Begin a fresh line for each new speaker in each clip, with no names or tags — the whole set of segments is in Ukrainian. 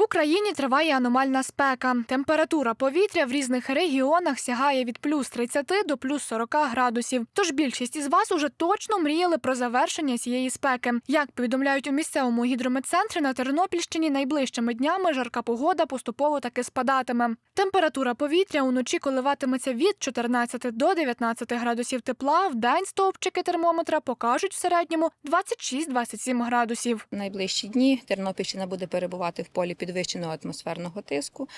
В Україні триває аномальна спека. Температура повітря в різних регіонах сягає від плюс 30 до плюс 40 градусів. Тож більшість із вас уже точно мріяли про завершення цієї спеки. Як повідомляють у місцевому гідрометцентрі на Тернопільщині, найближчими днями жарка погода поступово таки спадатиме. Температура повітря уночі коливатиметься від 14 до 19 градусів тепла. В день стовпчики термометра покажуть в середньому 26-27 градусів.
Найближчі дні Тернопільщина буде перебувати в полі підвищеного атмосферного тиску,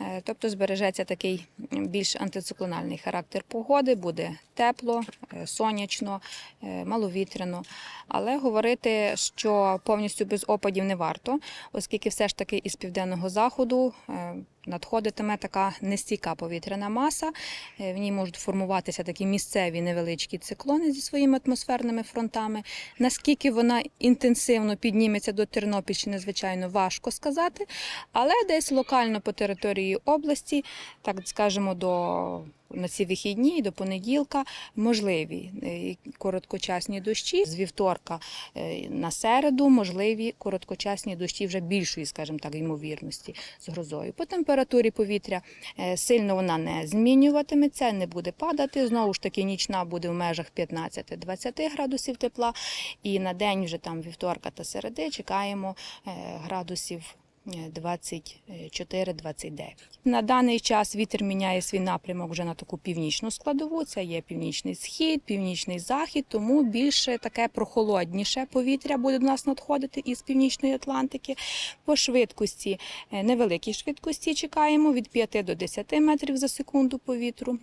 е, тобто збережеться такий більш антициклональний характер погоди, буде тепло, е, сонячно, е, маловітряно. Але говорити, що повністю без опадів не варто, оскільки все ж таки із південного заходу надходитиме така нестійка повітряна маса. Е, В ній можуть формуватися такі місцеві невеличкі циклони зі своїми атмосферними фронтами. Наскільки вона інтенсивно підніметься до Тернопільщини, звичайно, важко сказати, але десь локально по території області, так скажемо, до на ці вихідні і до понеділка можливі е, короткочасні дощі з вівторка е, на середу, можливі короткочасні дощі вже більшої, скажімо так, ймовірності з грозою. По температурі повітря е, сильно вона не змінюватиметься, не буде падати. Знову ж таки, нічна буде в межах 15-20 градусів тепла. І на день вже там вівторка та середи чекаємо градусів. Е, 24-29. На даний час вітер міняє свій напрямок вже на таку північну складову. Це є північний схід, північний захід, тому більше таке прохолодніше повітря буде до нас надходити із північної Атлантики. По швидкості, е, невеликій швидкості чекаємо від 5 до 10 метрів за секунду повітру.